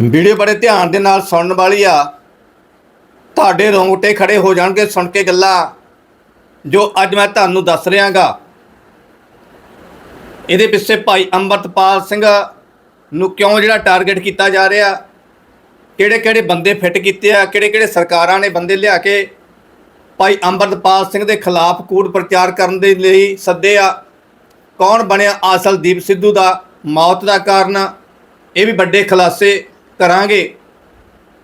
Video ਬੜੇ ਧਿਆਨ ਦੇ ਨਾਲ ਸੁਣਨ ਵਾਲੀ ਆ। ਤੁਹਾਡੇ ਰੋਂਗਟੇ ਖੜੇ ਹੋ ਜਾਣਗੇ ਸੁਣ ਕੇ ਗੱਲਾਂ ਜੋ ਅੱਜ ਮੈਂ ਤੁਹਾਨੂੰ ਦੱਸ ਰਿਹਾਗਾ। ਇਹਦੇ ਪਿੱਛੇ ਭਾਈ ਅੰਮ੍ਰਿਤਪਾਲ ਸਿੰਘ ਨੂੰ ਕਿਉਂ ਜਿਹੜਾ ਟਾਰਗੇਟ ਕੀਤਾ ਜਾ ਰਿਹਾ? ਕਿਹੜੇ ਕਿਹੜੇ ਬੰਦੇ ਫਿੱਟ ਕੀਤੇ ਆ? ਕਿਹੜੇ ਕਿਹੜੇ ਸਰਕਾਰਾਂ ਨੇ ਬੰਦੇ ਲਿਆ ਕੇ ਭਾਈ ਅੰਮ੍ਰਿਤਪਾਲ ਸਿੰਘ ਦੇ ਖਿਲਾਫ ਕੂੜ ਪ੍ਰਚਾਰ ਕਰਨ ਦੇ ਲਈ ਸੱਦੇ ਆ? ਕੌਣ ਬਣਿਆ ਆਸਲ ਦੀਪ ਸਿੱਧੂ ਦਾ ਮੌਤ ਦਾ ਕਾਰਨ? ਇਹ ਵੀ ਵੱਡੇ ਖੁਲਾਸੇ ਕਰਾਂਗੇ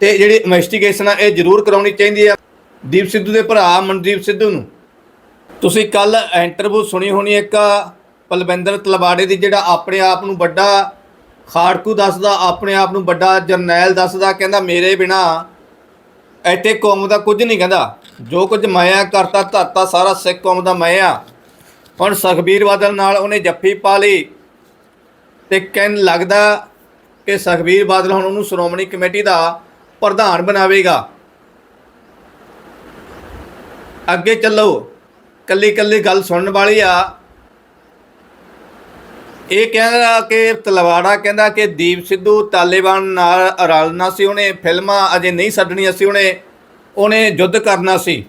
ਤੇ ਜਿਹੜੀ ਇਨਵੈਸਟੀਗੇਸ਼ਨ ਆ, ਇਹ ਜ਼ਰੂਰ ਕਰਾਉਣੀ ਚਾਹੀਦੀ ਆ। ਦੀਪ ਸਿੱਧੂ ਦੇ ਭਰਾ ਮਨਦੀਪ ਸਿੱਧੂ ਨੂੰ। ਤੁਸੀਂ ਕੱਲ ਇੰਟਰਵਿਊ ਸੁਣੀ ਹੋਣੀ ਇੱਕ ਪਲਵਿੰਦਰ ਤਲਵਾੜੇ ਦੀ, ਜਿਹੜਾ ਆਪਣੇ ਆਪ ਨੂੰ ਵੱਡਾ ਖਾੜਕੂ ਦੱਸਦਾ, ਆਪਣੇ ਆਪ ਨੂੰ ਵੱਡਾ ਜਰਨੈਲ ਦੱਸਦਾ, ਕਹਿੰਦਾ ਮੇਰੇ ਬਿਨਾ ਇੱਥੇ ਕੌਮ ਦਾ ਕੁਝ ਨਹੀਂ ਕਹਿੰਦਾ। ਜੋ ਕੁਝ ਮਾਇਆ ਕਰਤਾ, ਧਰਤਾ, ਸਾਰਾ ਸਿੱਖ ਕੌਮ ਦਾ ਮਾਇਆ ਹੁਣ ਸੁਖਬੀਰ ਬਾਦਲ ਨਾਲ ਉਹਨੇ ਜੱਫੀ ਪਾ ਲਈ ਤੇ ਕਹਿਣ ਲੱਗਦਾ ਕਿ ਸੁਖਬੀਰ ਬਾਦਲ ਹੁਣ ਉਹਨੂੰ ਸ਼੍ਰੋਮਣੀ ਕਮੇਟੀ ਦਾ ਪ੍ਰਧਾਨ ਬਣਾਵੇਗਾ। ਅੱਗੇ ਚੱਲੋ। ਕੱਲੀ ਕੱਲੀ ਗੱਲ ਸੁਣਨ ਵਾਲੀ ਆ। ਇਹ ਕਹਿੰਦਾ ਕਿ ਤਲਵਾੜਾ ਕਹਿੰਦਾ ਕਿ ਦੀਪ ਸਿੱਧੂ ਤਾਲਿਬਾਨ ਨਾਲ ਰਲਣਾ ਸੀ, ਉਹਨੇ ਫਿਲਮਾਂ ਅਜੇ ਨਹੀਂ ਛੱਡਣੀਆਂ ਸੀ, ਉਹਨੇ ਉਹਨੇ ਯੁੱਧ ਕਰਨਾ ਸੀ।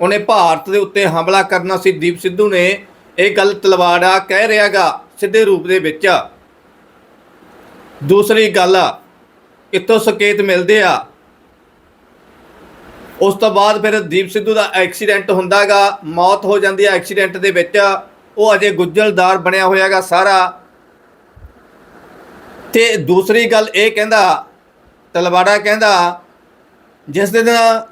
ਉਹਨੇ ਭਾਰਤ ਦੇ ਉੱਤੇ ਹਮਲਾ ਕਰਨਾ ਸੀ। ਦੀਪ ਸਿੱਧੂ ਨੇ ਇਹ ਗੱਲ ਤਲਵਾੜਾ ਕਹਿ ਰਿਹਾਗਾ ਸਿੱਧੇ ਰੂਪ ਦੇ ਵਿੱਚ। ਦੂਸਰੀ ਗੱਲ ਆ, ਇੱਥੋਂ ਸੰਕੇਤ ਮਿਲਦੇ ਆ। ਉਸ ਤੋਂ ਬਾਅਦ ਫਿਰ ਦੀਪ ਸਿੱਧੂ ਦਾ ਐਕਸੀਡੈਂਟ ਹੁੰਦਾਗਾ, ਮੌਤ ਹੋ ਜਾਂਦੀ ਹੈ ਐਕਸੀਡੈਂਟ ਦੇ ਵਿੱਚ। ਉਹ ਅਜੇ ਗੁੱਜਲਦਾਰ ਬਣਿਆ ਹੋਇਆਗਾ ਸਾਰਾ। ਤੇ ਦੂਸਰੀ ਗੱਲ ਇਹ ਕਹਿੰਦਾ, ਤਲਵਾੜਾ ਕਹਿੰਦਾ, ਜਿਸ ਦਿਨ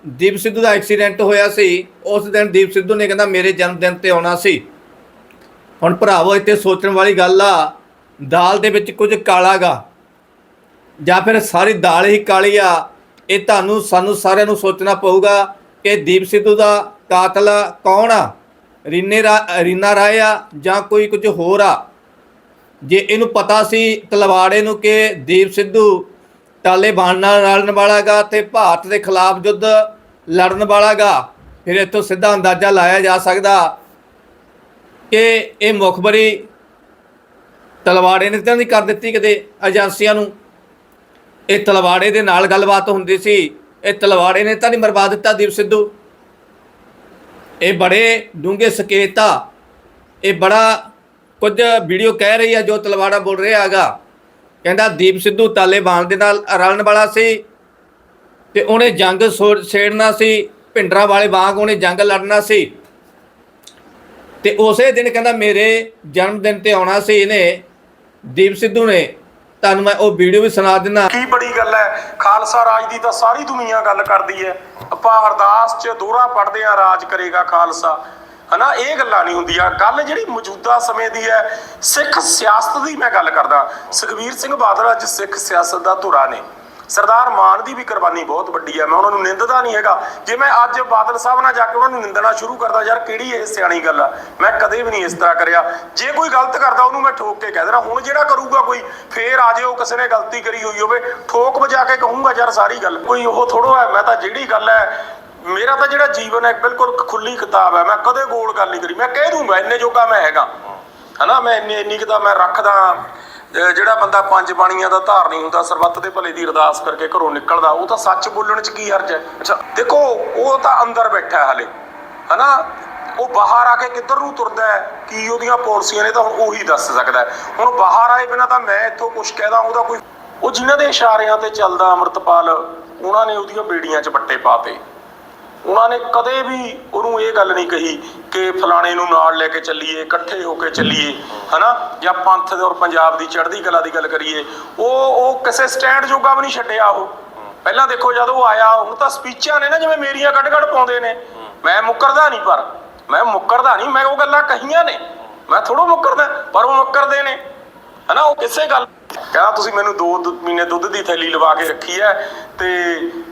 ਦੀਪ ਸਿੱਧੂ ਦਾ ਐਕਸੀਡੈਂਟ ਹੋਇਆ ਸੀ, ਉਸ ਦਿਨ ਦੀਪ ਸਿੱਧੂ ਨੇ ਕਹਿੰਦਾ, ਮੇਰੇ ਜਨਮ ਦਿਨ ਤੇ ਆਉਣਾ ਸੀ। ਹੁਣ ਭਰਾਵੋ, ਇੱਥੇ ਸੋਚਣ ਵਾਲੀ ਗੱਲ ਆ, ਦਾਲ ਦੇ ਵਿੱਚ ਕੁਝ ਕਾਲਾਗਾ। ਜਾਂ ਫਿਰ ਸਾਰੀ ਦਾਲ ਹੀ ਕਾਲੀ ਆ, ਇਹ ਤੁਹਾਨੂੰ ਸਾਨੂੰ ਸਾਰਿਆਂ ਨੂੰ ਸੋਚਣਾ ਪਊਗਾ ਕਿ ਦੀਪ ਸਿੱਧੂ ਦਾ ਕਾਤਲ ਕੌਣ ਆ? ਰੀਨੇ ਰਾ, ਰੀਨਾ ਰਾਏ ਆ ਜਾਂ ਕੋਈ ਕੁਝ ਹੋਰ ਆ? ਜੇ ਇਹਨੂੰ ਪਤਾ ਸੀ ਤਲਵਾੜੇ ਨੂੰ ਕਿ ਦੀਪ ਸਿੱਧੂ ਤਾਲਿਬਾਨ ਨਾਲ ਰਲਣ ਵਾਲਾਗਾ ਤੇ ਭਾਰਤ ਦੇ ਖਿਲਾਫ ਯੁੱਧ ਲੜਨ ਵਾਲਾਗਾ, ਫਿਰ ਇੱਥੋਂ ਸਿੱਧਾ ਅੰਦਾਜ਼ਾ ਲਾਇਆ ਜਾ ਸਕਦਾ ਕਿ ਇਹ ਮੁਖਬਰੀ ਤਲਵਾੜੇ ਨੇ ਤਾਂ ਨਹੀਂ ਕਰ ਦਿੱਤੀ ਕਿਤੇ ਏਜੰਸੀਆਂ ਨੂੰ? ਇਹ ਤਲਵਾੜੇ ਦੇ ਨਾਲ ਗੱਲਬਾਤ ਹੁੰਦੀ ਸੀ। ਇਹ ਤਲਵਾੜੇ ਨੇ ਤਾਂ ਨਹੀਂ ਮਰਵਾ ਦਿੱਤਾ ਦੀਪ ਸਿੱਧੂ। ਇਹ ਬੜੇ ਡੂੰਘੇ ਸਕੇਤ। ਆ ਇਹ ਬੜਾ ਕੁਝ ਵੀਡੀਓ ਕਹਿ ਰਹੀ ਆ ਜੋ ਤਲਵਾੜਾ ਬੋਲ ਰਿਹਾ ਹੈਗਾ। ਕਹਿੰਦਾ ਦੀਪ ਸਿੱਧੂ ਤਾਲਿਬਾਨ ਦੇ ਨਾਲ ਰਲਣ ਵਾਲਾ ਸੀ ਤੇ ਉਹਨੇ ਜੰਗ ਸੋ- ਛੇੜਨਾ ਸੀ। ਭਿੰਡਰਾਂ ਵਾਲੇ ਵਾਂਗ ਉਹਨੇ ਜੰਗ ਲੜਨਾ ਸੀ। ਤੇ ਉਸੇ ਦਿਨ ਕਹਿੰਦਾ ਮੇਰੇ ਜਨਮ ਦਿਨ ਤੇ ਆਉਣਾ ਸੀ ਇਹਨੇ। ਦੀਪ ਸਿੱਧੂ ਨੇ ਤੁਹਾਨੂੰ ਮੈਂ ਉਹ ਵੀਡੀਓ ਵੀ ਸੁਣਾ ਦਿੰਦਾ। ਕੀ ਬੜੀ ਗੱਲ ਹੈ, ਖਾਲਸਾ ਰਾਜ ਦੀ ਤਾਂ ਸਾਰੀ ਦੁਨੀਆ ਗੱਲ ਕਰਦੀ ਹੈ। ਆਪਾਂ ਅਰਦਾਸ 'ਚ ਦੋਹਰਾ ਪੜਦੇ ਆ ਰਾਜ ਕਰੇਗਾ ਖਾਲਸਾ। ਹਨਾ, ਇਹ ਗੱਲਾਂ ਨਹੀਂ ਹੁੰਦੀਆਂ। ਗੱਲ ਜਿਹੜੀ ਮੌਜੂਦਾ ਸਮੇਂ ਦੀ ਹੈ, ਸਿੱਖ ਸਿਆਸਤ ਦੀ ਮੈਂ ਗੱਲ ਕਰਦਾ। ਸੁਖਵੀਰ ਸਿੰਘ ਬਾਦਲ ਅੱਜ ਸਿੱਖ ਸਿਆਸਤ ਦਾ ਧੁਰਾ ਨੇ। ਸਰਦਾਰ ਮਾਨ ਦੀ ਵੀ ਕੁਰਬਾਨੀ ਬਹੁਤ ਵੱਡੀ ਹੈ ਮੈਂ ਉਹਨਾਂ ਨੂੰ ਨਿੰਦਦਾ ਨਹੀਂ ਹੈਗਾ। ਜੇ ਮੈਂ ਅੱਜ ਬਾਦਲ ਸਾਹਿਬ ਨਾਲ ਜਾ ਕੇ ਉਹਨਾਂ ਨੂੰ ਨਿੰਦਣਾ ਸ਼ੁਰੂ ਕਰਦਾ, ਯਾਰ ਕਿਹੜੀ ਇਹ ਸਿਆਣੀ ਗੱਲ ਆ? ਮੈਂ ਕਦੇ ਵੀ ਨਹੀਂ ਇਸ ਤਰ੍ਹਾਂ ਕਰਿਆ। ਜੇ ਕੋਈ ਗਲਤ ਕਰਦਾ, ਉਹਨੂੰ ਮੈਂ ਠੋਕ ਕੇ ਕਹਿ ਦੇਣਾ ਹੁਣ ਜਿਹੜਾ ਕਰੂਗਾ ਕੋਈ, ਫੇਰ ਆ ਜਾਇਓ ਕਿਸੇ ਨੇ ਗਲਤੀ ਕਰੀ ਹੋਈ ਹੋਵੇ, ਠੋਕ ਵਜਾ ਕੇ ਕਹੂੰਗਾ, ਯਾਰ ਸਾਰੀ ਗੱਲ। ਕੋਈ ਉਹ ਥੋੜੋ ਹੈ, ਮੈਂ ਤਾਂ ਜਿਹੜੀ ਗੱਲ ਹੈ, ਮੇਰਾ ਤਾਂ ਜਿਹੜਾ ਜੀਵਨ ਹੈ, ਬਿਲਕੁਲ ਖੁੱਲੀ ਕਿਤਾਬ ਹੈ। ਮੈਂ ਕਦੇ ਗੋਲ ਗੱਲ ਨਹੀਂ ਕਰੀ। ਮੈਂ ਕਹਿ ਦੂੰਗਾ, ਇੰਨੇ ਜੋਗਾ ਮੈਂ ਹੈਗਾ। ਹਨਾ, ਮੈਂ ਇੰਨੀ ਇੰਨੀ ਕਿਤਾਬ ਮੈਂ ਰੱਖਦਾ। ਜਿਹੜਾ ਬੰਦਾ ਪੰਜ ਬਾਣੀਆਂ ਦਾ ਧਾਰ ਨਹੀਂ ਹੁੰਦਾ, ਸਰਬੱਤ ਦੇ ਭਲੇ ਦੀ ਅਰਦਾਸ ਕਰਕੇ ਘਰੋਂ ਨਿਕਲਦਾ, ਉਹ ਤਾਂ ਸੱਚ ਬੋਲਣ ਚ ਕੀ ਹਰਜ ਹੈ? ਅੱਛਾ, ਦੇਖੋ, ਉਹ ਤਾਂ ਅੰਦਰ ਬੈਠਾ ਹੈ ਹਲੇ, ਹਨਾ? ਉਹ ਬਾਹਰ ਆ ਕੇ ਕਿੱਧਰ ਨੂੰ ਤੁਰਦਾ ਹੈ? ਕੀ ਉਹਦੀਆਂ ਪਾਲਿਸੀਆਂ ਨੇ ਤਾਂ ਹੁਣ ਉਹੀ ਦੱਸ ਸਕਦਾ ਹੈ। ਹੁਣ ਬਾਹਰ ਆਏ ਬਿਨਾ ਤਾਂ ਮੈਂ ਇੱਥੋਂ ਕੁਝ ਕਹਿਦਾ ਉਹਦਾ ਕੋਈ ਉਹ ਜਿਨ੍ਹਾਂ ਦੇ ਇਸ਼ਾਰਿਆਂ ਤੇ ਚੱਲਦਾ ਅਮਰਤਪਾਲ, ਉਹਨਾਂ ਨੇ ਉਹਦੀਆਂ ਬੇੜੀਆਂ 'ਚ ਬੱਟੇ ਪਾਤੇ ਉਹਨਾਂ ਨੇ ਕਦੇ ਵੀ ਉਹਨੂੰ ਇਹ ਗੱਲ ਨਹੀਂ ਕਹੀ ਕਿ ਫਲਾਣੇ ਨੂੰ ਨਾਲ ਲੈ ਕੇ ਚੱਲੀਏ, ਇਕੱਠੇ ਹੋ ਕੇ ਚੱਲੀਏ, ਹਨਾ? ਜਾਂ ਪੰਥ ਦੇ ਔਰ ਪੰਜਾਬ ਦੀ ਚੜ੍ਹਦੀ ਕਲਾ ਦੀ ਗੱਲ ਕਰੀਏ, ਉਹ ਉਹ ਕਿਸੇ ਸਟੈਂਡ ਜੋਗਾ ਵੀ ਨਹੀਂ ਛੱਡਿਆ ਉਹ। ਪਹਿਲਾਂ ਦੇਖੋ ਜਦ ਉਹ ਆਇਆ, ਹੁਣ ਤਾਂ ਸਪੀਚਾਂ ਨੇ ਨਾ ਜਿਵੇਂ ਮੇਰੀਆਂ ਕੱਢ ਕੱਢ ਪਾਉਂਦੇ ਨੇ। ਮੈਂ ਮੁੱਕਰਦਾ ਨਹੀਂ ਪਰ, ਮੈਂ ਮੁੱਕਰਦਾ ਨਹੀਂ, ਮੈਂ ਉਹ ਗੱਲਾਂ ਕਹੀਆਂ ਨੇ। ਮੈਂ ਥੋੜੋ ਮੁੱਕਰਦਾ, ਪਰ ਉਹ ਮੁੱਕਰਦੇ ਨੇ। ਹਨਾ, ਉਹ ਕਿਸੇ ਗੱਲ ਕਹਿੰਦਾ ਤੁਸੀਂ ਮੈਨੂੰ ਦੋ ਦੁ- ਮਹੀਨੇ ਦੁੱਧ ਦੀ ਥੈਲੀ ਲਵਾ ਕੇ ਰੱਖੀ ਹੈ ਤੇ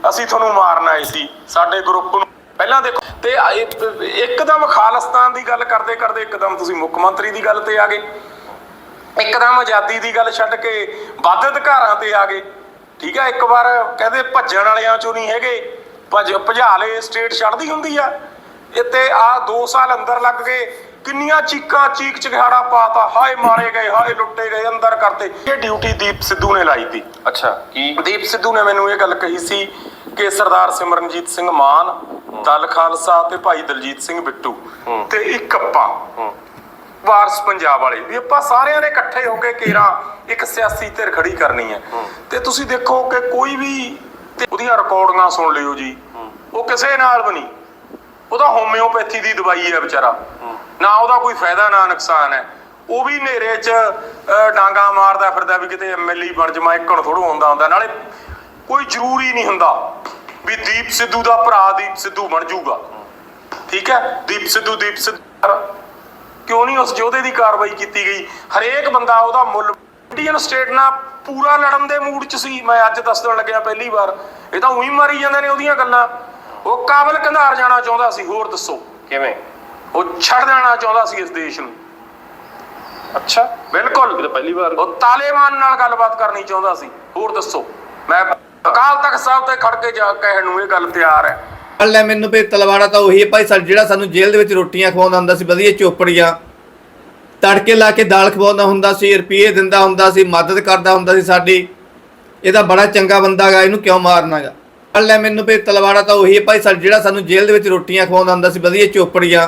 ਅਸੀਂ ਤੁਹਾਨੂੰ ਮਾਰਨ ਆਏ ਸੀ, ਸਾਡੇ ਗਰੁੱਪ ਨੂੰ। ਪਹਿਲਾਂ ਦੇਖੋ, ਤੇ ਆ, ਇਹ- ਇੱਕਦਮ ਖਾਲਿਸਤਾਨ ਦੀ ਗੱਲ ਕਰਦੇ ਕਰਦੇ ਇੱਕਦਮ ਤੁਸੀਂ ਮੁੱਖ ਮੰਤਰੀ ਦੀ ਗੱਲ ਤੇ ਆ ਗਏ। ਇੱਕਦਮ ਆਜ਼ਾਦੀ ਦੀ ਗੱਲ ਛੱਡ ਕੇ ਵੱਧ ਅਧਿਕਾਰਾਂ ਤੇ ਆ ਗਏ। ਠੀਕ ਹੈ ਇੱਕ ਵਾਰ ਕਹਿੰਦੇ ਭੱਜਣ ਵਾਲਿਆਂ ਚੋਂ ਨਹੀਂ ਹੈਗੇ, ਭੱਜ ਭਜਾਲੇ ਸਟੇਟ ਛੱਡਦੀ ਹੁੰਦੀ ਆ। ਇੱਥੇ ਆ 2 ਸਾਲ ਅੰਦਰ ਲੱਗ ਗਏ ਕਿੰਨੀਆਂ ਚੀਕਾਂ ਚੀਕ ਚਿਹਾੜਾ ਪਾਤਾ। ਹਾਏ ਮਾਰੇ ਗਏ ਹਾਏ ਲੁੱਟੇ ਗਏ ਅੰਦਰ ਕਰਤੇ। ਇਹ ਡਿਊਟੀ ਦੀਪ ਸਿੱਧੂ ਨੇ ਲਾਈ ਤੀ ਅੱਛਾ ਕੀ? ਦੀਪ ਸਿੱਧੂ ਨੇ ਮੈਨੂੰ ਇਹ ਗੱਲ ਕਹੀ ਸੀ ਕਿ ਸਰਦਾਰ ਸਿਮਰਨਜੀਤ ਸਿੰਘ ਮਾਨ ਦਲ ਖਾਲਸਾ ਤੇ ਭਾਈ ਦਲਜੀਤ ਸਿੰਘ ਬਿੱਟੂ ਤੇ ਇੱਕ ਆਪਾਂ ਵਾਰਸ ਪੰਜਾਬ ਵਾਲੇ। ਵੀ ਆਪਾਂ ਸਾਰਿਆਂ ਨੇ ਇਕੱਠੇ ਹੋ ਕੇ ਕੇਰਾ ਇੱਕ ਸਿਆਸੀ ਧਿਰ ਖੜੀ ਕਰਨੀ ਹੈ। ਤੇ ਤੁਸੀਂ ਦੇਖੋ ਕਿ ਕੋਈ ਵੀ ਉਹਦੀਆਂ ਰਿਕਾਰਡਿੰਗਾਂ ਸੁਣ ਲਿਓ ਜੀ। ਉਹ ਕਿਸੇ ਨਾਲ ਵੀ ਨਹੀਂ। ਉਹਦਾ ਹੋਮਿਓਪੈਥੀ ਦੀ ਦਵਾਈ ਹੈ ਵਿਚਾਰਾ। ਨਾ ਉਹਦਾ ਕੋਈ ਫਾਇਦਾ, ਨਾ ਨੁਕਸਾਨ ਹੈ। ਉਹ ਵੀ ਹਨੇਰੇ 'ਚ ਡਾਂਗਾ ਮਾਰਦਾ ਫਿਰਦਾ ਵੀ ਕਿਤੇ ਐਮਐਲਏ ਬਣ ਜਾਵਾਂ, ਇੱਕਣ ਥੋੜੂ ਹੁੰਦਾ ਹੁੰਦਾ। ਨਾਲੇ ਕੋਈ ਜ਼ਰੂਰੀ ਨਹੀਂ ਹੁੰਦਾ ਵੀ ਦੀਪ ਸਿੱਧੂ ਦਾ ਭਰਾ ਦੀਪ ਸਿੱਧੂ ਬਣ ਜਾਊਗਾ। ਠੀਕ ਹੈ? ਦੀਪ ਸਿੱਧੂ ਦੀਪ ਸਿੱਧੂ ਕਿਉਂ ਨਹੀਂ ਉਸ ਯੋਧੇ ਦੀ ਕਾਰਵਾਈ ਕੀਤੀ ਗਈ? ਹਰੇਕ ਬੰਦਾ ਉਹਦਾ ਮੁੱਲ ਇੰਡੀਅਨ ਸਟੇਟ ਨਾਲ ਪੂਰਾ ਲੜਨ ਦੇ ਮੂਡ 'ਚ ਸੀ। ਮੈਂ ਅੱਜ ਦੱਸ ਦੇਣ ਲੱਗਿਆ ਪਹਿਲੀ ਵਾਰ। ਇਹ ਤਾਂ ਉਹੀ ਮਾਰੀ ਜਾਂਦੇ ਨੇ ਉਹਦੀਆਂ ਗੱਲਾਂ। ਉਹ ਕਾਬਲ ਕੰਧਾਰ ਜਾਣਾ ਚਾਹੁੰਦਾ ਸੀ ਹੋਰ ਦੱਸੋ। ਕਿਵੇਂ? ਉਹ ਛੱਡ ਦੇਣਾ ਚਾਹੁੰਦਾ ਸੀ ਇਸ ਦੇਸ਼ ਨੂੰ। ਅੱਛਾ। ਬਿਲਕੁਲ। ਇਹ ਤਾਂ ਪਹਿਲੀ ਵਾਰ। ਉਹ ਤਾਲਿਬਾਨ ਨਾਲ ਗੱਲਬਾਤ ਕਰਨੀ ਚਾਹੁੰਦਾ ਸੀ। ਹੋਰ ਦੱਸੋ। ਮੈਂ ਅਕਾਲ ਤਖਤ ਸਾਹਿਬ ਤੇ ਖੜ ਕੇ ਜਾ ਕਹਿਣ ਨੂੰ ਇਹ ਗੱਲ ਤਿਆਰ ਹੈ। ਹੈ ਮੈਨੂੰ ਵੀ ਤਲਵਾੜਾ ਤਾਂ ਉਹੀ ਹੈ ਭਾਈ ਸਾ ਜਿਹੜਾ ਸਾਨੂੰ ਜੇਲ੍ਹ ਦੇ ਵਿੱਚ ਰੋਟੀਆਂ ਖਵਾਉਂਦਾ ਹੁੰਦਾ ਸੀ ਵਧੀਆ ਚੋਪੜੀਆਂ ਤੜਕੇ ਲਾ ਕੇ ਦਾਲ ਖਵਾਉਂਦਾ ਹੁੰਦਾ ਸੀ ਰੁਪਏ ਦਿੰਦਾ ਹੁੰਦਾ ਸੀ ਮਦਦ ਕਰਦਾ ਹੁੰਦਾ ਸੀ ਸਾਡੀ। ਇਹਦਾ ਬੜਾ ਚੰਗਾ ਬੰਦਾ ਗਾ ਇਹਨੂੰ ਕਿਉਂ ਮਾਰਨਾਗਾ ਲੈ ਮੈਨੂੰ ਵੀ ਤਲਵਾੜਾ ਤਾਂ ਉਹੀ ਹੈ ਭਾਈ, ਸਾ ਜਿਹੜਾ ਸਾਨੂੰ ਜੇਲ੍ਹ ਦੇ ਵਿੱਚ ਰੋਟੀਆਂ ਖਵਾਉਂਦਾ ਹੁੰਦਾ ਸੀ, ਵਧੀਆ ਚੋਪੜੀਆਂ।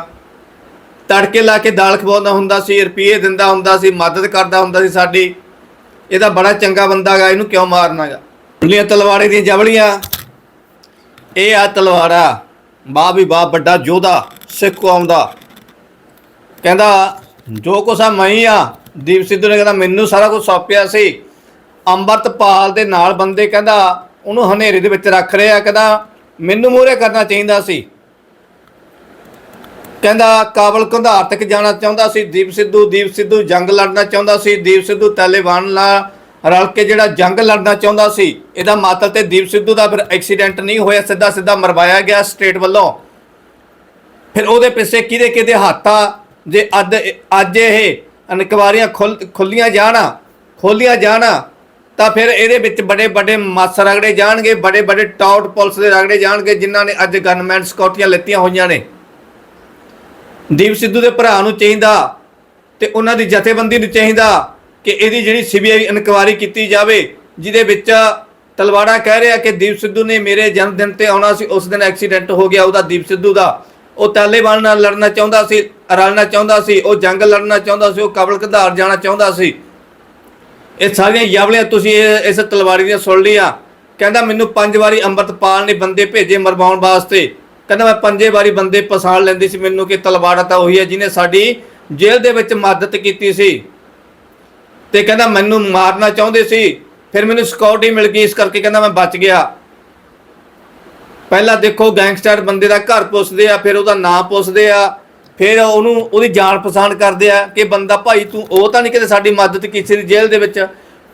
ਤੜਕੇ ਲਾ ਕੇ ਦਾਲ ਖਵਾਉਂਦਾ ਹੁੰਦਾ ਸੀ ਰੁਪਏ ਦਿੰਦਾ ਹੁੰਦਾ ਸੀ, ਮਦਦ ਕਰਦਾ ਹੁੰਦਾ ਸੀ ਸਾਡੀ। ਇਹਦਾ ਬੜਾ ਚੰਗਾ ਬੰਦਾ ਗਾ, ਇਹਨੂੰ ਕਿਉਂ ਮਾਰਨਾਗਾ ਦੁਨੀਆ ਤਲਵਾੜੇ ਦੀਆਂ ਜਬਲੀਆਂ ਇਹ ਆ ਤਲਵਾੜਾ। ਵਾਹ ਵੀ ਵਾਹ ਵੱਡਾ ਯੋਧਾ ਸਿੱਖ ਕੌਮ ਦਾ। ਕਹਿੰਦਾ, ਜੋ ਕੁਛ ਆ, ਮੈਂ ਆ। ਦੀਪ ਸਿੱਧੂ ਨੇ ਕਹਿੰਦਾ, ਮੈਨੂੰ ਸਾਰਾ ਕੁਝ ਸੌਂਪਿਆ ਸੀ। ਅੰਮ੍ਰਿਤਪਾਲ ਦੇ ਨਾਲ ਬੰਦੇ ਕਹਿੰਦਾ ਉਹਨੂੰ ਹਨੇਰੇ ਦੇ ਵਿੱਚ ਰੱਖ ਰਿਹਾ ਕਹਿੰਦਾ, ਮੈਨੂੰ ਮੂਹਰੇ ਕਰਨਾ ਚਾਹੀਦਾ ਸੀ। ਕਹਿੰਦਾ, ਕਾਬਲ ਕੰਧਾਰ ਤੱਕ ਜਾਣਾ ਚਾਹੁੰਦਾ ਸੀ। ਦੀਪ ਸਿੱਧੂ ਦੀਪ ਸਿੱਧੂ, ਜੰਗ ਲੜਨਾ ਚਾਹੁੰਦਾ ਸੀ। ਦੀਪ ਸਿੱਧੂ ਤਾਲਿਬਾਨ ਨਾਲ ਰਲ ਕੇ ਜਿਹੜਾ ਜੰਗ ਲੜਨਾ ਚਾਹੁੰਦਾ ਸੀ, ਇਹਦਾ ਮਾਤਲ ਤੇ ਦੀਪ ਸਿੱਧੂ ਦਾ ਫਿਰ ਐਕਸੀਡੈਂਟ ਨਹੀਂ ਹੋਇਆ ਸਿੱਧਾ ਸਿੱਧਾ ਮਰਵਾਇਆ ਗਿਆ ਸਟੇਟ ਵੱਲੋਂ। ਫਿਰ ਉਹਦੇ ਪਿੱਛੇ ਕਿਹਦੇ ਕਿਹਦੇ ਹੱਥ ਆ ਜੇ ਅੱਜ ਅੱਜ ਇਹ ਇਨਕੁਆਰੀਆਂ ਖੁੱਲ, ਖੁੱਲੀਆਂ ਜਾਣ, ਖੋਲੀਆਂ ਜਾਣ ਤਾਂ ਫਿਰ ਇਹਦੇ ਵਿੱਚ ਬੜੇ ਬੜੇ ਮਾਸ ਰਗੜੇ ਜਾਣਗੇ ਬੜੇ ਬੜੇ ਟਾਊਟ ਪੁਲਿਸ ਦੇ ਰਗੜੇ ਜਾਣਗੇ, ਜਿਨ੍ਹਾਂ ਨੇ ਅੱਜ ਗਨਮੈਨ ਸਕਿਉਰਟੀਆਂ ਲੈਤੀਆਂ ਹੋਈਆਂ ਨੇ। ਦੀਪ ਸਿੱਧੂ ਦੇ ਭਰਾ ਨੂੰ ਚਾਹੀਦਾ ਤੇ ਉਹਨਾਂ ਦੀ ਜਥੇਬੰਦੀ ਨੂੰ ਚਾਹੀਦਾ ਕਿ ਇਹਦੀ ਜਿਹੜੀ ਸੀਬੀਆਈ ਇਨਕੁਆਇਰੀ ਕੀਤੀ ਜਾਵੇ, ਜਿਹਦੇ ਵਿੱਚ ਤਲਵਾੜਾ ਕਹਿ ਰਿਹਾ ਕਿ ਦੀਪ ਸਿੱਧੂ ਨੇ ਮੇਰੇ ਜਨਮ ਦਿਨ ਤੇ ਆਉਣਾ ਸੀ, ਉਸ ਦਿਨ ਐਕਸੀਡੈਂਟ ਹੋ ਗਿਆ ਉਹਦਾ ਦੀਪ ਸਿੱਧੂ ਦਾ। ਉਹ ਤਾਲਿਬਾਨ ਨਾਲ ਲੜਨਾ ਚਾਹੁੰਦਾ ਸੀ, ਰਲਣਾ ਚਾਹੁੰਦਾ ਸੀ, ਉਹ ਜੰਗ ਲੜਨਾ ਚਾਹੁੰਦਾ ਸੀ, ਉਹ ਕਾਬਲ ਕਧਾਰ ਜਾਣਾ ਚਾਹੁੰਦਾ ਸੀ। ਇਹ ਸਾਰੀਆਂ ਯਾਵਲੀਆਂ ਤੁਸੀਂ ਇਹ- ਇਸ ਤਲਵਾਰੀ ਦੀਆਂ ਸੁਣ ਲਈਆਂ। ਕਹਿੰਦਾ ਮੈਨੂੰ ਪੰਜ ਵਾਰੀ ਅੰਮ੍ਰਿਤਪਾਲ ਨੇ ਬੰਦੇ ਭੇਜੇ ਮਰਵਾਉਣ ਵਾਸਤੇ। ਕਹਿੰਦਾ ਮੈਂ ਪੰਜੇ ਵਾਰੀ ਬੰਦੇ ਪਛਾਣ ਲੈਂਦੀ ਸੀ, ਮੈਨੂੰ ਕਿ ਤਲਵਾੜਾ ਤਾਂ ਉਹੀ ਹੈ ਜਿਹਨੇ ਸਾਡੀ ਜੇਲ੍ਹ ਦੇ ਵਿੱਚ ਮਦਦ ਕੀਤੀ ਸੀ। ਤੇ ਕਹਿੰਦਾ ਮੈਨੂੰ ਮਾਰਨਾ ਚਾਹੁੰਦੇ ਸੀ, ਫਿਰ ਮੈਨੂੰ ਸਿਕਿਉਰਿਟੀ ਮਿਲ ਗਈ, ਇਸ ਕਰਕੇ ਕਹਿੰਦਾ ਮੈਂ ਬਚ ਗਿਆ। ਪਹਿਲਾਂ ਦੇਖੋ ਗੈਂਗਸਟਰ ਬੰਦੇ ਦਾ ਘਰ ਪੁੱਛਦੇ ਆ, ਫਿਰ ਉਹਦਾ ਨਾਂ ਪੁੱਛਦੇ ਆ। ਫਿਰ ਉਹਨੂੰ ਉਹਦੀ ਜਾਣ ਪਛਾਣ ਕਰਦੇ ਆ ਕਿ ਬੰਦਾ ਭਾਈ ਤੂੰ ਉਹ ਤਾਂ ਨਹੀਂ ਕਿਤੇ ਸਾਡੀ ਮਦਦ ਕੀਤੀ ਸੀ ਜੇਲ੍ਹ ਦੇ ਵਿੱਚ।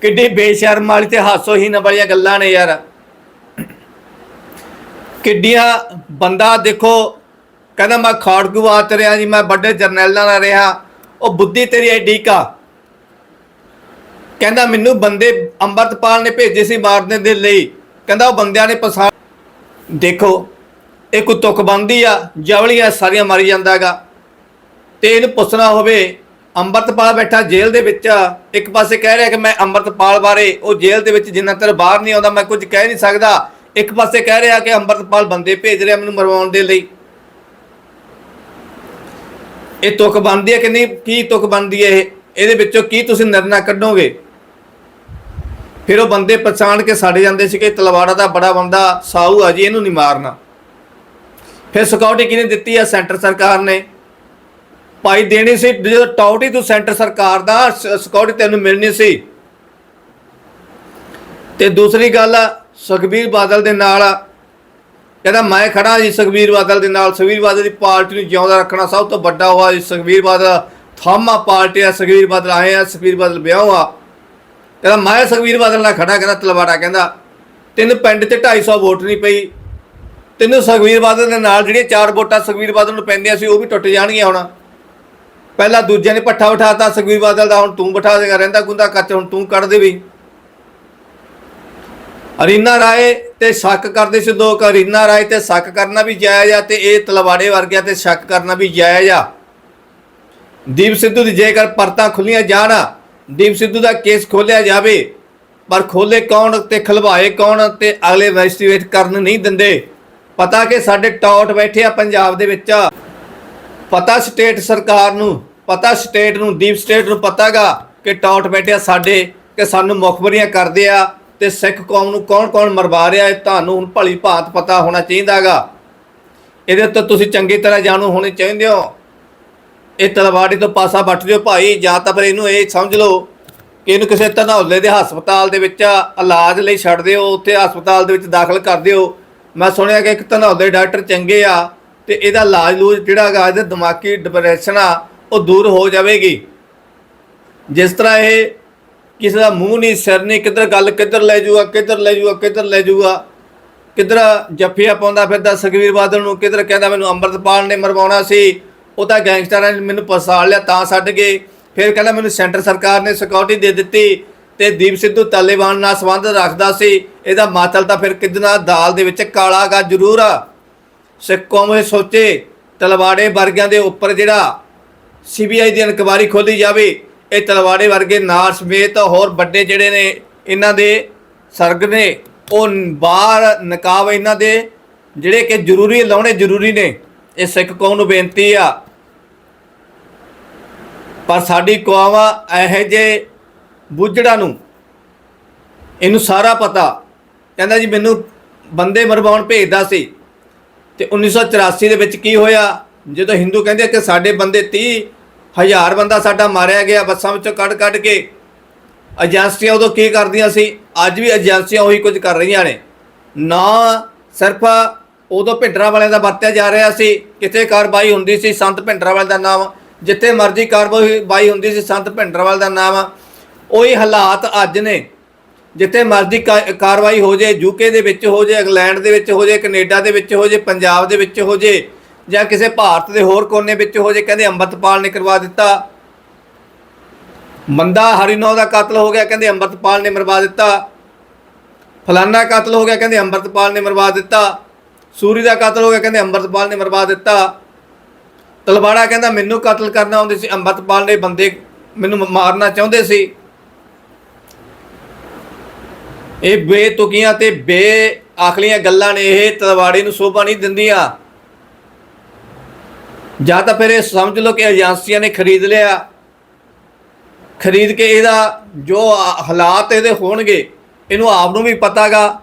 ਕਿੱਡੀ ਬੇਸ਼ਰਮ ਵਾਲੀ ਤੇ ਹਾਸੋਹੀਨ ਵਾਲੀਆਂ ਗੱਲਾਂ ਨੇ ਯਾਰ। ਕਿੱਡੀਆਂ ਬੰਦਾ ਦੇਖੋ, ਕਹਿੰਦਾ ਮੈਂ ਖਾੜਕੂ ਆਤ ਰਿਹਾ ਜੀ, ਮੈਂ ਵੱਡੇ ਜਰਨੈਲਾਂ ਨਾਲ ਰਿਹਾ, ਉਹ ਬੁੱਧੀ ਤੇਰੀ ਐਡੀ ਕਾ। ਕਹਿੰਦਾ ਮੈਨੂੰ ਬੰਦੇ ਅੰਮ੍ਰਿਤਪਾਲ ਨੇ ਭੇਜੇ ਸੀ ਮਾਰਨੇ ਦੇ ਲਈ। ਕਹਿੰਦਾ ਉਹ ਬੰਦਿਆਂ ਨੇ ਪਛਾਣ ਦੇਖੋ, ਇਹ ਕੋਈ ਤੁਕ ਬੰਦੀ ਆ, ਜਵਲੀਆਂ ਸਾਰੀਆਂ ਮਾਰੀ ਜਾਂਦਾਗਾ। ਤੇ ਇਹਨੂੰ ਪੁੱਛਣਾ ਹੋਵੇ, ਅੰਮ੍ਰਿਤਪਾਲ ਬੈਠਾ ਜੇਲ੍ਹ ਦੇ ਵਿੱਚ, ਇੱਕ ਪਾਸੇ ਕਹਿ ਰਿਹਾ ਕਿ ਮੈਂ ਅੰਮ੍ਰਿਤਪਾਲ ਬਾਰੇ, ਉਹ ਜੇਲ੍ਹ ਦੇ ਵਿੱਚ ਜਿੰਨਾ ਚਿਰ ਬਾਹਰ ਨਹੀਂ ਆਉਂਦਾ, ਮੈਂ ਕੁਝ ਕਹਿ ਨਹੀਂ ਸਕਦਾ। ਇੱਕ ਪਾਸੇ ਕਹਿ ਰਿਹਾ ਕਿ ਅੰਮ੍ਰਿਤਪਾਲ ਬੰਦੇ ਭੇਜ ਰਿਹਾ ਮੈਨੂੰ ਮਰਵਾਉਣ ਦੇ ਲਈ। ਇਹ ਤੁਕ ਬਣਦੀ ਹੈ ਕਿ ਨਹੀਂ? ਕੀ ਤੁਕ ਬਣਦੀ ਹੈ ਇਹ? ਇਹਦੇ ਵਿੱਚੋਂ ਕੀ ਤੁਸੀਂ ਨਿਰਣਾ ਕੱਢੋਗੇ? ਫਿਰ ਉਹ ਬੰਦੇ ਪਛਾਣ ਕੇ ਸਾਡੇ ਜਾਂਦੇ ਸੀ ਕਿ ਤਲਵਾੜਾ ਦਾ ਬੜਾ ਬੰਦਾ, ਸਾਊ ਆ ਜੀ, ਇਹਨੂੰ ਨਹੀਂ ਮਾਰਨਾ। ਫਿਰ ਸਿਕਿਉਰਿਟੀ ਕਿਹਨੇ ਦਿੱਤੀ ਆ ਸੈਂਟਰ ਸਰਕਾਰ ਨੇ। ਭਾਈ ਦੇਣੀ ਸੀ, ਜਦੋਂ ਟੌਟੀ ਤੋਂ ਸੈਂਟਰ ਸਰਕਾਰ ਦਾ ਸਿਕਿਉਰਿਟੀ ਤੈਨੂੰ ਮਿਲਣੀ ਸੀ। ਤੇ ਦੂਸਰੀ ਗੱਲ ਸੁਖਬੀਰ ਬਾਦਲ ਦੇ ਨਾਲ ਕਹਿੰਦਾ, ਮੈਂ ਖੜਾ ਜੀ ਸੁਖਬੀਰ ਬਾਦਲ ਦੇ ਨਾਲ। ਸੁਖਬੀਰ ਬਾਦਲ ਦੀ ਪਾਰਟੀ ਨੂੰ ਜਿਉਂਦਾ ਰੱਖਣਾ ਸਭ ਤੋਂ ਵੱਡਾ ਹੋਆ ਜੀ ਸੁਖਬੀਰ ਬਾਦਲ। ਥਾਮਾ ਪਾਰਟੀ ਆ, ਸੁਖਬੀਰ ਬਾਦਲ ਆਏ ਆ, ਸੁਖਬੀਰ ਬਾਦਲ ਵਿਆਹ ਆ। ਕਹਿੰਦਾ, ਮੈਂ ਸੁਖਬੀਰ ਬਾਦਲ ਨਾਲ ਖੜਾ ਕਹਿੰਦਾ, ਤਲਵਾੜਾ, ਕਹਿੰਦਾ, ਤੈਨੂੰ ਪਿੰਡ ਤੇ 250 ਵੋਟ ਨਹੀਂ ਪਈ। ਤੈਨੂੰ ਸੁਖਬੀਰ ਬਾਦਲ ਦੇ ਨਾਲ ਜਿਹੜੀਆਂ ਚਾਰ ਵੋਟਾਂ ਸੁਖਬੀਰ ਬਾਦਲ ਨੂੰ ਪੈਂਦੀਆਂ ਸੀ, ਉਹ ਵੀ ਟੁੱਟ ਜਾਣਗੀਆਂ ਹੁਣ। ਪਹਿਲਾਂ ਦੂਜਿਆਂ ਨੇ ਪੱਠਾ ਉਠਾਤਾ ਸੁਖਬੀਰ ਬਾਦਲ ਦਾ, ਹੁਣ ਤੂੰ ਬਿਠਾ ਦੇਗਾ, ਰਹਿੰਦਾ ਗੁੰਦਾ ਕੱਚ, ਹੁਣ ਤੂੰ ਕੱਢ ਦੇ ਵੀ ਅਰੀਨਾ ਰਾਏ ਤੇ ਸ਼ੱਕ ਕਰਦੇ ਸੀ ਲੋਕ, ਅਰੀਨਾ ਰਾਏ ਤੇ ਸ਼ੱਕ ਕਰਨਾ ਵੀ ਜਾਇਜ਼ ਆ ਤੇ ਇਹ ਤਲਵਾੜੇ ਵਰਗਿਆ ਤੇ ਸ਼ੱਕ ਕਰਨਾ ਵੀ ਜਾਇਜ਼ ਆ। ਦੀਪ ਸਿੱਧੂ ਦੀ ਜੇਕਰ ਪਰਤਾਂ ਖੁੱਲੀਆਂ ਜਾਣ, ਦੀਪ ਸਿੱਧੂ ਦਾ ਕੇਸ ਖੋਲਿਆ ਜਾਵੇ, ਪਰ ਖੋਲੇ ਕੌਣ ਤੇ ਖਲਵਾਏ ਕੌਣ ਤੇ ਅਗਲੇ ਇਨਵੈਸਟੀਗੇਟ ਕਰਨ ਨਹੀਂ ਦਿੰਦੇ। ਪਤਾ ਕਿ ਸਾਡੇ ਟੌਟ ਬੈਠੇ ਆ ਪੰਜਾਬ ਦੇ ਵਿੱਚ। ਪਤਾ ਸਟੇਟ ਸਰਕਾਰ ਨੂੰ, ਪਤਾ ਸਟੇਟ ਨੂੰ, ਦੀਪ ਸਟੇਟ ਨੂੰ ਪਤਾਗਾ ਕਿ ਟੌਟ ਬੈਠਿਆ ਸਾਡੇ, ਕਿ ਸਾਨੂੰ ਮੁਖਬਰੀਆਂ ਕਰਦੇ ਆ, ਤੇ ਸਿੱਖ ਕੌਮ ਨੂੰ ਕੌਣ ਕੌਣ ਮਰਵਾ ਰਿਹਾ ਇਹ ਤੁਹਾਨੂੰ ਹੁਣ ਭਲੀ ਭਾਂਤ ਪਤਾ ਹੋਣਾ ਚਾਹੀਦਾਗਾ। ਇਹਦੇ ਉੱਤੇ ਤੁਸੀਂ ਚੰਗੀ ਤਰ੍ਹਾਂ ਜਾਣੂ ਹੋਣੇ ਚਾਹੀਦੇ ਹੋ। ਇਹ ਤਲਵਾੜੀ ਤੋਂ ਪਾਸਾ ਵੱਟ ਦਿਓ ਭਾਈ, ਜਾਂ ਤਾਂ ਫਿਰ ਇਹਨੂੰ ਇਹ ਸਮਝ ਲਓ ਕਿ ਇਹਨੂੰ ਕਿਸੇ ਧਨੌਲੇ ਦੇ ਹਸਪਤਾਲ ਦੇ ਵਿੱਚ ਇਲਾਜ ਲਈ ਛੱਡ ਦਿਓ, ਉੱਥੇ ਹਸਪਤਾਲ ਦੇ ਵਿੱਚ ਦਾਖਲ ਕਰ ਦਿਓ। ਮੈਂ ਸੁਣਿਆ ਕਿ ਇੱਕ ਧਨੌਲੇ ਡਾਕਟਰ ਚੰਗੇ ਆ ਤੇ ਇਹਦਾ ਇਲਾਜ ਲੂਜ ਜਿਹੜਾ ਹੈਗਾ ਇਹਦੇ ਦਿਮਾਗੀ ਡਿਪਰੈਸ਼ਨ ਆ, ਉਹ ਦੂਰ ਹੋ ਜਾਵੇਗੀ। ਜਿਸ ਤਰ੍ਹਾਂ ਇਹ ਕਿਸੇ ਦਾ ਮੂੰਹ ਨਹੀਂ, ਸਿਰ ਨਹੀਂ, ਕਿੱਧਰ ਗੱਲ ਕਿੱਧਰ ਲੈ ਜੂਗਾ, ਕਿੱਧਰ ਲੈ ਜੂਗਾ, ਕਿੱਧਰ ਲੈ ਜੂਗਾ, ਕਿੱਧਰ ਜੱਫੀਆ ਪਾਉਂਦਾ ਫਿਰਦਾ ਸੁਖਬੀਰ ਬਾਦਲ ਨੂੰ, ਕਿੱਧਰ ਕਹਿੰਦਾ ਮੈਨੂੰ ਅੰਮ੍ਰਿਤਪਾਲ ਨੇ ਮਰਵਾਉਣਾ ਸੀ, ਉਹ ਤਾਂ ਗੈਂਗਸਟਰਾਂ ਨੇ ਮੈਨੂੰ ਪਸਾੜ ਲਿਆ, ਤਾਂ ਛੱਡ ਗਏ। ਫਿਰ ਕਹਿੰਦਾ ਮੈਨੂੰ ਸੈਂਟਰ ਸਰਕਾਰ ਨੇ ਸਿਕਿਉਰਿਟੀ ਦੇ ਦਿੱਤੀ ਤੇ ਦੀਪ ਸਿੱਧੂ ਤਾਲਿਬਾਨ ਨਾਲ ਸੰਬੰਧ ਰੱਖਦਾ ਸੀ। ਇਹਦਾ ਮਾਤਲ ਤਾਂ ਫਿਰ ਕਿਦਨਾ ਦਾਲ ਦੇ ਵਿੱਚ ਕਾਲਾ ਗਾ ਜ਼ਰੂਰ ਆ। ਸਿੱਖ ਕੌਮ ਇਹ ਸੋਚੇ, ਤਲਵਾੜੇ ਵਰਗਿਆਂ ਦੇ ਉੱਪਰ ਜਿਹੜਾ ਸੀਬੀਆਈ ਦੀ ਇਨਕੁਆਇਰੀ ਖੋਲੀ ਜਾਵੇ, ਇਹ ਤਲਵਾੜੇ ਵਰਗੇ ਨਾਲ ਸਮੇਤ ਹੋਰ ਵੱਡੇ ਜਿਹੜੇ ਨੇ ਇਹਨਾਂ ਦੇ ਸਰਗ ਨੇ, ਉਹ ਬਾਹਰ ਨਕਾਬ ਇਹਨਾਂ ਦੇ ਜਿਹੜੇ ਕਿ ਜ਼ਰੂਰੀ ਲਾਉਣੇ ਜ਼ਰੂਰੀ ਨੇ, ਇਹ ਸਿੱਖ ਕੌਮ ਨੂੰ ਬੇਨਤੀ ਆ। ਪਰ ਸਾਡੀ ਕੌਮ ਇਹੋ ਜੇ ਬੁੱਝੜਾ ਨੂੰ, ਇਹਨੂੰ ਸਾਰਾ ਪਤਾ। ਕਹਿੰਦਾ ਜੀ, ਮੈਨੂੰ ਬੰਦੇ ਮਰਵਾਉਣ ਭੇਜਦਾ ਸੀ। ਤੇ 1984 ਦੇ ਵਿੱਚ ਕੀ ਹੋਇਆ? ਜਦੋਂ ਹਿੰਦੂ ਕਹਿੰਦੇ ਕਿ ਸਾਡੇ ਬੰਦੇ 30 ਹਜ਼ਾਰ ਬੰਦਾ ਸਾਡਾ ਮਾਰਿਆ ਗਿਆ, ਬੱਸਾਂ ਵਿੱਚੋਂ ਕੱਢ ਕੱਢ ਕੇ, ਏਜੰਸੀਆਂ ਉਦੋਂ ਕੀ ਕਰਦੀਆਂ ਸੀ? ਅੱਜ ਵੀ ਏਜੰਸੀਆਂ ਉਹੀ ਕੁਝ ਕਰ ਰਹੀਆਂ ਨੇ। ਨਾ ਸਿਰਫ ਉਦੋਂ ਭਿੰਡਰਾਂ ਵਾਲਿਆਂ ਦਾ ਵਰਤਿਆ ਜਾ ਰਿਹਾ ਸੀ, ਕਿਤੇ ਕਾਰਵਾਈ ਹੁੰਦੀ ਸੀ, ਸੰਤ ਭਿੰਡਰਾਂ ਵਾਲੇ ਦਾ ਨਾਮ, ਜਿੱਥੇ ਮਰਜ਼ੀ ਕਾਰਵਾਈ ਹੁੰਦੀ ਸੀ, ਸੰਤ ਭਿੰਡਰਾਂ ਵਾਲੇ ਦਾ ਨਾਮ, ਉਹੀ ਹਾਲਾਤ ਅੱਜ ਨੇ। ਜਿੱਥੇ ਮਰਜ਼ੀ ਕਾ- ਕਾਰਵਾਈ ਹੋ ਜੇ ਯੂਕੇ ਦੇ ਵਿੱਚ ਹੋ ਜੇ, ਇੰਗਲੈਂਡ ਦੇ ਵਿੱਚ ਹੋ ਜੇ, ਕੈਨੇਡਾ ਦੇ ਵਿੱਚ ਹੋ ਜੇ, ਪੰਜਾਬ ਦੇ ਵਿੱਚ ਹੋ ਜੇ, ਜਾਂ ਕਿਸੇ ਭਾਰਤ ਦੇ ਹੋਰ ਕੋਨੇ ਵਿੱਚ ਹੋ ਜੇ, ਕਹਿੰਦੇ ਅੰਮ੍ਰਿਤਪਾਲ ਨੇ ਕਰਵਾ ਦਿੱਤਾ। ਮੰਦਾ ਹਰੀਨੋ ਦਾ ਕਤਲ ਹੋ ਗਿਆ, ਕਹਿੰਦੇ ਅੰਮ੍ਰਿਤਪਾਲ ਨੇ ਮਰਵਾ ਦਿੱਤਾ। ਫਲਾਨਾ ਕਤਲ ਹੋ ਗਿਆ, ਕਹਿੰਦੇ ਅੰਮ੍ਰਿਤਪਾਲ ਨੇ ਮਰਵਾ ਦਿੱਤਾ। ਸੂਰੀ ਦਾ ਕਤਲ ਹੋ ਗਿਆ, ਕਹਿੰਦੇ ਅੰਮ੍ਰਿਤਪਾਲ ਨੇ ਮਰਵਾ ਦਿੱਤਾ। ਤਲਵਾੜਾ ਕਹਿੰਦਾ, ਮੈਨੂੰ ਕਤਲ ਕਰਨਾ ਆਉਂਦੇ ਸੀ। ਅੰਮ੍ਰਿਤਪਾਲ ਦੇ ਬੰਦੇ ਮੈਨੂੰ ਮਾਰਨਾ ਚਾਹੁੰਦੇ ਸੀ। ਇਹ ਬੇਤੁਕੀਆਂ ਤੇ ਬੇ ਆਖਲੀਆਂ ਗੱਲਾਂ ਨੇ, ਇਹ ਤਲਵਾੜੇ ਨੂੰ ਸੋਭਾ ਨਹੀਂ ਦਿੰਦੀਆਂ। ਜਾਂ ਤਾਂ ਫਿਰ ਇਹ ਸਮਝ ਲਓ ਕਿ ਏਜੰਸੀਆਂ ਨੇ ਖਰੀਦ ਲਿਆ। ਖਰੀਦ ਕੇ ਇਹਦਾ ਜੋ ਹਾਲਾਤ ਇਹਦੇ ਹੋਣਗੇ, ਇਹਨੂੰ ਆਪ ਨੂੰ ਵੀ ਪਤਾਗਾ,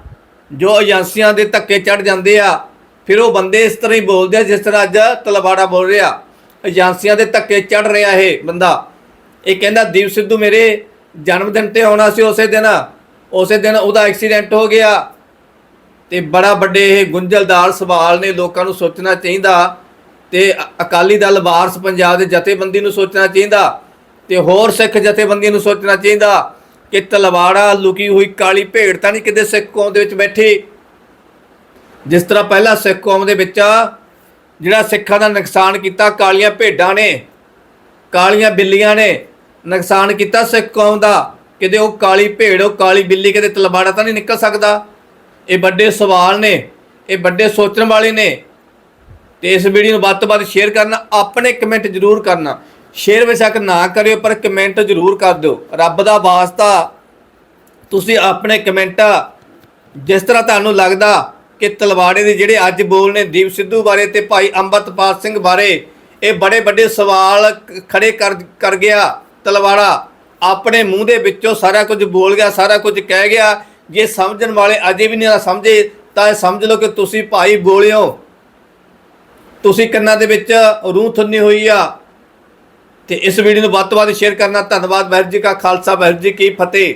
ਜੋ ਏਜੰਸੀਆਂ ਦੇ ਧੱਕੇ ਚੜ ਜਾਂਦੇ ਆ, ਫਿਰ ਉਹ ਬੰਦੇ ਇਸ ਤਰ੍ਹਾਂ ਹੀ ਬੋਲਦੇ ਆ ਜਿਸ ਤਰ੍ਹਾਂ ਅੱਜ ਤਲਵਾੜਾ ਬੋਲ ਰਿਹਾ। ਏਜੰਸੀਆਂ ਦੇ ਧੱਕੇ ਚੜ ਰਿਹਾ ਇਹ ਬੰਦਾ। ਇਹ ਕਹਿੰਦਾ, ਦੀਪ ਸਿੱਧੂ ਮੇਰੇ ਜਨਮ ਦਿਨ ਤੇ ਆਉਣਾ ਸੀ ਉਸੇ ਦਿਨ। ਉਸੇ ਦਿਨ ਉਹਦਾ ਐਕਸੀਡੈਂਟ ਹੋ ਗਿਆ ਤੇ ਬੜਾ ਵੱਡੇ ਇਹ ਗੁੰਝਲਦਾਰ ਸਵਾਲ ਨੇ ਲੋਕਾਂ ਨੂੰ ਸੋਚਣਾ ਚਾਹੀਦਾ ਤੇ ਅਕਾਲੀ ਦਲ ਵਾਰਸ ਪੰਜਾਬ ਦੇ ਜਥੇਬੰਦੀ ਨੂੰ ਸੋਚਣਾ ਚਾਹੀਦਾ ਤੇ ਹੋਰ ਸਿੱਖ ਜਥੇਬੰਦੀਆਂ ਨੂੰ ਸੋਚਣਾ ਚਾਹੀਦਾ ਕਿ ਤਲਵਾੜਾ ਲੁਕੀ ਹੋਈ ਕਾਲੀ ਭੇਡ ਤਾਂ ਨਹੀਂ ਕਿਤੇ ਸਿੱਖ ਕੌਮ ਦੇ ਵਿੱਚ ਬੈਠੀ। ਜਿਸ ਤਰ੍ਹਾਂ ਪਹਿਲਾਂ ਸਿੱਖ ਕੌਮ ਦੇ ਵਿੱਚ ਜਿਹੜਾ ਸਿੱਖਾਂ ਦਾ ਨੁਕਸਾਨ ਕੀਤਾ, ਕਾਲੀਆਂ ਭੇਡਾਂ ਨੇ, ਕਾਲੀਆਂ ਬਿੱਲੀਆਂ ਨੇ, ਨੁਕਸਾਨ ਕੀਤਾ ਸਿੱਖ ਕੌਮ ਦਾ ਕਿਤੇ ਉਹ ਕਾਲੀ ਭੇੜ, ਉਹ ਕਾਲੀ ਬਿੱਲੀ ਕਿਤੇ ਤਲਵਾੜਾ ਤਾਂ ਨਹੀਂ ਨਿਕਲ ਸਕਦਾ? ਇਹ ਵੱਡੇ ਸਵਾਲ ਨੇ, ਇਹ ਵੱਡੇ ਸੋਚਣ ਵਾਲੇ ਨੇ। ਤੇ ਇਸ ਵੀਡੀਓ ਨੂੰ ਵੱਧ ਤੋਂ ਵੱਧ ਸ਼ੇਅਰ ਕਰਨਾ, ਆਪਣੇ ਕਮੈਂਟ ਜ਼ਰੂਰ ਕਰਨਾ। ਸ਼ੇਅਰ ਬੇਸ਼ੱਕ ਨਾ ਕਰਿਓ, ਪਰ ਕਮੈਂਟ ਜ਼ਰੂਰ ਕਰ ਦਿਓ। ਰੱਬ ਦਾ ਵਾਸਤਾ, ਤੁਸੀਂ ਆਪਣੇ ਕਮੈਂਟ ਜਿਸ ਤਰ੍ਹਾਂ ਤੁਹਾਨੂੰ ਲੱਗਦਾ ਕਿ ਤਲਵਾੜੇ ਦੇ ਜਿਹੜੇ ਅੱਜ ਬੋਲ ਨੇ ਦੀਪ ਸਿੱਧੂ ਬਾਰੇ ਤੇ ਭਾਈ ਅੰਮ੍ਰਿਤਪਾਲ ਸਿੰਘ ਬਾਰੇ, ਇਹ ਬੜੇ ਵੱਡੇ ਸਵਾਲ ਕ- ਖੜੇ ਕਰ ਕਰ ਗਿਆ ਤਲਵਾੜਾ। ਆਪਣੇ ਮੂੰਹ ਦੇ ਵਿੱਚੋਂ ਸਾਰਾ ਕੁਝ ਬੋਲ ਗਿਆ, ਸਾਰਾ ਕੁਝ ਕਹਿ ਗਿਆ। ਜੇ ਸਮਝਣ ਵਾਲੇ ਅਜੇ ਵੀ ਨਹੀਂ ਨਾ ਸਮਝੇ, ਤਾਂ ਇਹ ਸਮਝ ਲਓ ਕਿ ਤੁਸੀਂ ਭਾਈ ਬੋਲਿਓ। ਤੁਸੀਂ ਕੰਨਾਂ ਦੇ ਵਿੱਚ ਰੂਹ ਥੁੰਨੀ ਹੋਈ ਆ। ਤੇ ਇਸ ਵੀਡੀਓ ਨੂੰ ਵੱਧ ਤੋਂ ਵੱਧ ਸ਼ੇਅਰ ਕਰਨਾ। ਧੰਨਵਾਦ, ਵਾਹਿਗੁਰੂ ਜੀ ਕਾ ਖਾਲਸਾ, ਵਾਹਿਗੁਰੂ ਜੀ ਕੀ ਫਤਿਹ।